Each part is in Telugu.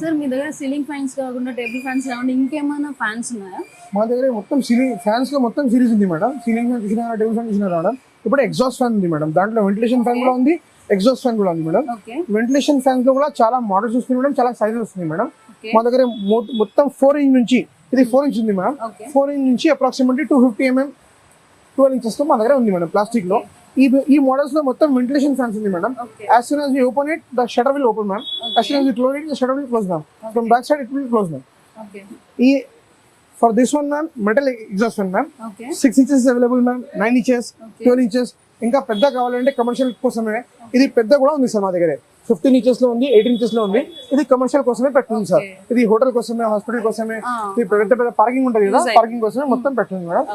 సార్ మీ దగ్గర సీలింగ్ ఫ్యాన్స్ కాకుండా టేబుల్ ఫ్యాన్స్ కాకుండా ఇంకేమైనా ఫ్యాన్స్ ఉన్నాయా? మా దగ్గర మొత్తం సీలింగ్ ఫ్యాన్స్లో మొత్తం సిరీస్ ఉంది మేడం. సీలింగ్ ఫ్యాన్ చూసినారా టేబుల్ ఫ్యాన్ చూసినారా మేడం ఇప్పుడు ఎగ్జాస్ట్ ఫ్యాన్ ఉంది మేడం. దాంట్లో వెంటిలేషన్ ఫ్యాన్ కూడా ఉంది ఎగ్జాస్ట్ ఫ్యాన్ కూడా ఉంది మేడం. వెంటిలేషన్ ఫ్యాన్స్లో కూడా చాలా మోడల్స్ వస్తుంది మేడం. చాలా సైజెస్ వస్తుంది మేడం. మా దగ్గర మొత్తం ఫోర్ ఇంచ్ నుంచి ఇది ఫోర్ ఇంచ్ ఉంది మేడం. ఫోర్ ఇంచ్ నుంచి approximately two fifty M M twelve ఇంచెస్తో మా దగ్గర ఉంది మేడం ప్లాస్టిక్లో. ఈ ఈ మోడల్స్లో మొత్తం వెంటిలేషన్ ఫ్యాన్స్ ఉంది madam as soon open it the shutter will open ma'am. As soon as you close it the shutter will close ma'am from back side it will close ma'am okay ఈ this one ma'am metal exhaust fan ma'am. Okay six inches available ma'am nine inches. Twelve inches ఇంకా పెద్ద కావాలంటే కమర్షియల్ కోసమే. ఇది పెద్ద కూడా ఉంది సార్ మా దగ్గర. ఫిఫ్టీన్ ఇంచెస్లో ఉంది ఎయిటీన్ ఇంచెస్లో ఉంది. ఇది కమర్షియల్ కోసమే పెట్టింది సార్. ఇది హోటల్ కోసమే హాస్పిటల్ కోసమే. Ah. ఇది పెద్ద పెద్ద పార్కింగ్ ఉంటుంది కదా. పార్కింగ్ కోసమే మొత్తం పెట్టింది మేడం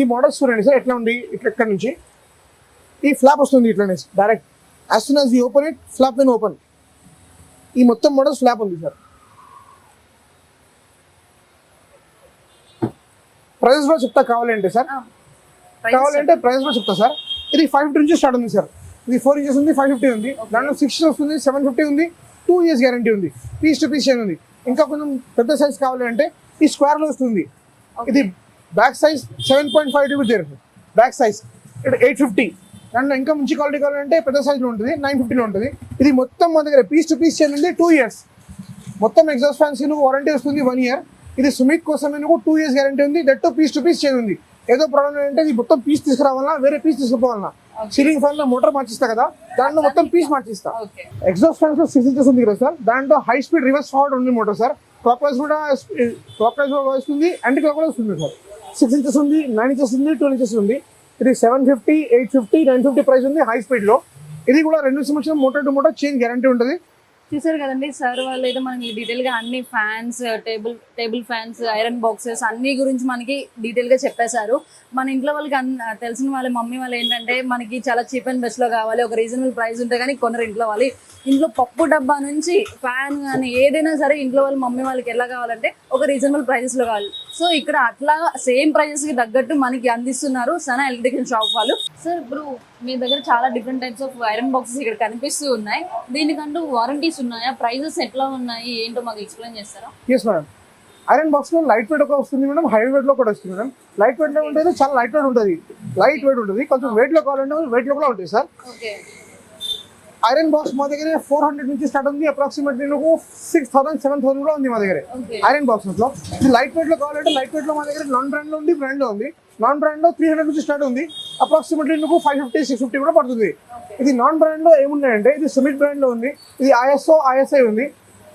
ఈ మోడల్స్ చూడండి సార్ ఎట్లా ఉంది ఇట్లా ఇక్కడ నుంచి? ఈ ఫ్లాప్ వస్తుంది ఇట్లానే. Direct as soon as you open it flap will open ఈ మొత్తం మోడల్స్ ఫ్లాప్ ఉంది సార్. ప్రైస్ కూడా చెప్తా కావాలంటే సార్. కావాలంటే ప్రైస్ కూడా చెప్తా సార్. ఇది ఫైవ్ ఫిఫ్టీ నుంచి స్టార్ట్ ఉంది సార్. ఇది ఫోర్ ఇంచెస్ ఉంది ఫైవ్ ఫిఫ్టీ ఉంది. దాంట్లో సిక్స్ వస్తుంది సెవెన్ ఫిఫ్టీ ఉంది టూ ఇయర్స్ గ్యారంటీ ఉంది. పీస్ టు పీస్ చైన్ ఉంది. ఇంకా కొంచెం పెద్ద సైజ్ కావాలంటే ఈ స్క్వేర్లో వస్తుంది. ఇది back size seven point five జరుగుతుంది. బ్యాక్ సైజ్ ఇక్కడ ఎయిట్ ఫిఫ్టీ దాంట్లో ఇంకా మంచి క్వాలిటీ కావాలంటే పెద్ద సైజ్లో ఉంటుంది. నైన్ ఫిఫ్టీలో ఉంటుంది. ఇది మొత్తం మన దగ్గర పీస్ టు పీస్ ఉంది. టూ ఇయర్స్ మొత్తం ఎగ్జాస్ట్ ఫ్యాన్స్ నువ్వు వారంటీ వస్తుంది వన్ ఇయర్ ఇది సుమిత్ కోసమే నువ్వు టూ ఇయర్స్ గ్యారంటీ ఉంది. That piece to piece chain ఉంది. ఏదో ప్రాబ్లం అంటే ఇది మొత్తం పీస్ తీసుకురావాలన్నా వేరే పీస్ తీసుకుపోవాలన్నా సీలింగ్ ఫ్యాన్లో మోటార్ మార్చిస్తా కదా? దాంట్లో మొత్తం పీస్ మార్చిస్తా. ఓకే ఎగ్జాస్ట్ ఫ్యాన్స్లో సిక్స్ ఇంచెస్ ఉంది కదా సార్ దాంట్లో హై స్పీడ్ రివర్స్ ఫార్వర్డ్ ఉంది మోటార్ సార్ క్లాక్ వైజ్ కూడా క్లాక్ వైజ్ కూడా వస్తుంది. యాంటీ క్లాక్ కూడా వస్తుంది సార్ సిక్స్ ఇంచెస్ ఉంది నైన్ ఇంచెస్ ఉంది ట్వెల్వ్ ఇంచెస్ ఉంది. ఇది seven fifty eight fifty nine fifty price ఉంది. హై స్పీడ్లో. ఇది కూడా రెండు సంవత్సరం motor to motor change guarantee ఉంటుంది. చూసారు కదండి సార్ వాళ్ళు అయితే మనకి డీటెయిల్గా అన్ని fans table table fans iron boxes అన్ని గురించి మనకి డీటెయిల్గా చెప్పేశారు. మన ఇంట్లో వాళ్ళకి అన్- తెలిసిన వాళ్ళ మమ్మీ వాళ్ళు ఏంటంటే మనకి చాలా చీప్ అండ్ బెస్ట్లో కావాలి ఒక రీజనబుల్ ప్రైస్ ఉంటే కానీ కొనరు ఇంట్లో వాళ్ళు. ఇంట్లో పప్పు డబ్బా నుంచి ఫ్యాన్ కానీ ఏదైనా సరే ఇంట్లో వాళ్ళ మమ్మీ వాళ్ళకి ఎలా కావాలంటే ఒక రీజనబుల్ ప్రైజెస్లో కావాలి. సో ఇక్కడ అట్లా సేమ్ ప్రైజెస్కి తగ్గట్టు మనకి అందిస్తున్నారు సనా ఎలక్ట్రికల్ షాప్ వాళ్ళు. సార్ ఇప్పుడు మీ దగ్గర చాలా different types of iron boxes ఇక్కడ కనిపిస్తూ ఉన్నాయి. దీనికంటూ వారంటీస్ ఉన్నాయా? ప్రైజెస్ ఎట్లా ఉన్నాయి? ఏంటో మాకు ఎక్స్ప్లెయిన్ చేస్తారా? ఎస్ మేడం ఐరన్ బాక్స్లో లైట్ వెయిట్ ఒక వస్తుంది మేడం హై వెయిట్లో కూడా వస్తుంది మేడం లైట్ వెయిట్లో ఉంటుంది చాలా లైట్ వెయిట్ ఉంటుంది. లైట్ వెయిట్ ఉంటుంది. కొంచెం వెయిట్లో కావాలంటే వెయిట్లో కూడా ఉంటుంది సార్ ఐరన్ బాక్స్ మా దగ్గర ఫోర్ హండ్రెడ్ నుంచి స్టార్ట్ ఉంది. అప్రాక్సిమేట్లీ నువ్వు సిక్స్ థౌసండ్ సెవెన్ థౌసండ్ కూడా ఉంది మా దగ్గర. ఐరన్ బాక్సెస్లో లైట్ వెయిట్లో కావాలంటే లైట్ వెయిట్లో మా దగ్గర నాన్ బ్రాండ్లో ఉంది బ్రాండ్లో ఉంది. నాన్ బ్రాండ్లో త్రీ హండ్రెడ్ నుంచి స్టార్ట్ ఉంది. అప్రాక్సిమేట్లీ నువ్వు ఫైవ్ ఫిఫ్టీ సిక్స్ ఫిఫ్టీ కూడా పడుతుంది. ఇది నాన్ బ్రాండ్లో ఏమున్నాయంటే ఇది సుమిట్ బ్రాండ్లో ఉంది ఇది ఐఎస్ఓ ఐఎస్ఐ ఉంది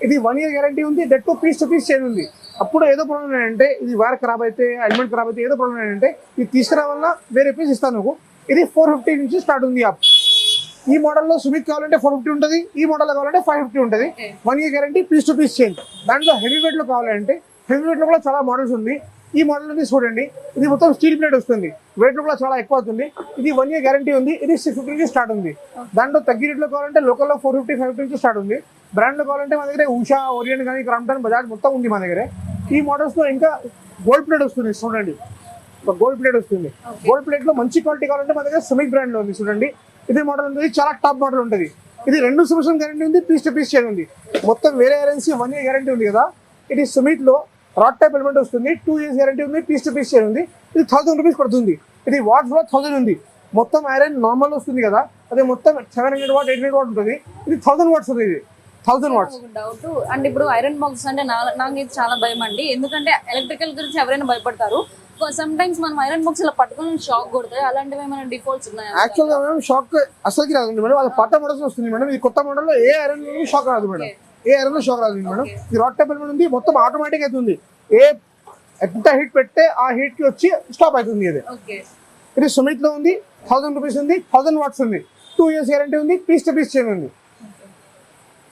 ఇది వన్ ఇయర్ గ్యారంటీ ఉంది that to piece to piece chain ఉంది. అప్పుడు ఏదో ప్రాబ్లం ఏంటంటే ఇది వైర్ ఖరాబ్ అయితే హెల్మెట్ ఖరాబ్ అయితే ఏదో ప్రాబ్లం ఏంటంటే ఇది తీసుకురావాలన్నా వేరే పీస్ ఇస్తాను నువ్వు. ఇది ఫోర్ ఫిఫ్టీ నుంచి స్టార్ట్ ఉంది యాప్ ఈ మోడల్లో సుమిత్ కావాలంటే ఫోర్ ఫిఫ్టీ ఉంటుంది ఈ మోడల్లో కావాలంటే ఫైవ్ ఫిఫ్టీ ఉంటుంది. One year guarantee piece to piece change దాంట్లో హెవీ వెయిట్లో కావాలంటే హెవీ వెయిట్లో కూడా చాలా మోడల్స్ ఉంది ఈ మోడల్ ఉంది చూడండి. ఇది మొత్తం స్టీల్ ప్లేట్ వస్తుంది. వెయిట్ కూడా చాలా ఎక్కువ అవుతుంది. ఇది వన్ ఇయర్ గ్యారంటీ ఉంది. ఇది సిక్స్ ఫిఫ్టీ నుంచి స్టార్ట్ ఉంది. దాంట్లో తగ్గి రేట్లో కావాలంటే లోకల్లో ఫోర్ ఫిఫ్టీ ఫైవ్ ఫిఫ్టీ నుంచి స్టార్ట్ ఉంది. బ్రాండ్లో కావాలంటే మన దగ్గర ఉషా ఓరియంట్ కానీ క్రాంప్టన్ బజాజ్ మొత్తం ఉంది మన దగ్గర. ఈ మోడల్స్లో ఇంకా గోల్డ్ ప్లేట్ వస్తుంది. చూడండి. గోల్డ్ ప్లేట్ వస్తుంది. గోల్డ్ ప్లేట్లో మంచి క్వాలిటీ కావాలంటే మన దగ్గర సుమిక్ బ్రాండ్లో ఉంది. చూడండి. ఇదే మోడల్ ఉంటుంది. చాలా టాప్ మోడల్ ఉంటుంది. ఇది రెండు సంవత్సరం గ్యారంటీ ఉంది. పీస్ టు పీస్ చేయడం ఉంది. మొత్తం వేరే ఐరన్స్ వన్ ఇయర్ గ్యారంటీ ఉంది కదా. ఇది సుమిత్లో రాడ్ టైప్ ఎలిమెంట్ వస్తుంది. టూ ఇయర్స్ గ్యారంటీ ఉంది. పీస్ టు పీస్ ఉంది ఇది థౌసండ్ రూపీస్ పడుతుంది. ఇది వాట్స్లో థౌసండ్ ఉంది. మొత్తం ఐరన్ నార్మల్ వస్తుంది కదా. అదే మొత్తం seven hundred watt eight hundred watt ఉంటుంది. ఇది థౌసండ్ వాట్స్ ఉంది ఇది. థౌసండ్ వాట్స్ డౌట్ అంటే ఇప్పుడు ఐరన్ బాక్స్ అంటే నాకు ఇది చాలా భయం అండి. ఎందుకంటే ఎలక్ట్రికల్ గురించి ఎవరైనా భయపడతారు. సమ్ టైమ్స్ మనం ఐరన్ బాక్స్ ఇలా పట్టుకొని షాక్ కొడతాయి. అలాంటివి ఏమైనా డిఫాల్ట్స్ ఉన్నాయా? యాక్చువల్గా మేడం షాక్ అసలుకి రాదండి మేడం. అది పాత మోడల్స్ వస్తుంది మేడం. ఇది కొత్త మోడల్లో ఏ ఐరన్ షాక్ రాదు మేడం. ఏ ఐరన్లో షాక్ రాదు మేడం. ఇది రాడ్ టైప్ ఎలిమెంట్ ఉంది మొత్తం ఆటోమేటిక్ అవుతుంది ఏ ఎంత హీట్ పెడితే ఆ హీట్కి వచ్చి స్టాప్ అవుతుంది ఇది. ఇది సుమిత్లో ఉంది థౌసండ్ రూపీస్ ఉంది థౌసండ్ వాట్స్ ఉంది. టూ ఇయర్స్ గ్యారంటీ ఉంది పీస్ టు పీస్ చైన్ ఉంది.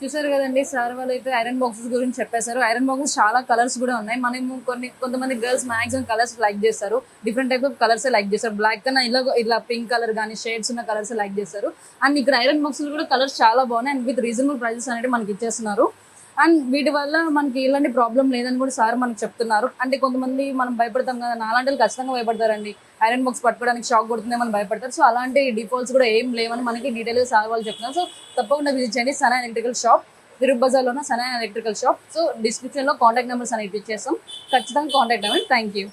చూసారు కదండి సార్ వాళ్ళు అయితే ఐరన్ బాక్సెస్ గురించి చెప్పేశారు. ఐరన్ బాక్సెస్ చాలా కలర్స్ కూడా ఉన్నాయి. మనము కొన్ని కొంతమంది గర్ల్స్ మాక్సిమం కలర్స్ లైక్ చేస్తారు. Different type of colours like చేస్తారు. బ్లాక్ కన్నా ఇలా ఇలా పింక్ కలర్ కానీ షేడ్స్ ఉన్న కలర్స్ లైక్ చేస్తారు. అండ్ ఇక్కడ ఐరన్ బాక్సెస్ కూడా కలర్స్ చాలా బాగున్నాయి. అండ్ విత్ రీజనబుల్ ప్రైజెస్ అనేది మనకి ఇచ్చేస్తున్నారు. అండ్ వీటి వల్ల మనకి ఎలాంటి ప్రాబ్లం లేదని కూడా సార్ మనకు చెప్తున్నారు. అంటే కొంతమంది మనం భయపడతాం కదా నాలాంటి ఖచ్చితంగా భయపడతారండి. ఐరన్ బాక్స్ పట్టుకోవడానికి షాక్ కొడుతుంది మనం భయపడతారు. సో అలాంటి డిఫాల్ట్స్ కూడా ఏం లేవని మనకి డీటెయిల్గా సార్ వాళ్ళు చెప్తున్నారు. సో తప్పకుండా విజిట్ చేయండి. సనా ఎలక్ట్రికల్ షాప్ తిరుగు బజార్లో ఉన్న సనా ఎలక్ట్రికల్ షాప్ సో డిస్క్రిప్షన్లో కాంటాక్ట్ నెంబర్స్ అనేవి ఇచ్చేస్తాం. ఖచ్చితంగా కాంటాక్ట్ అవ్వండి. Thank you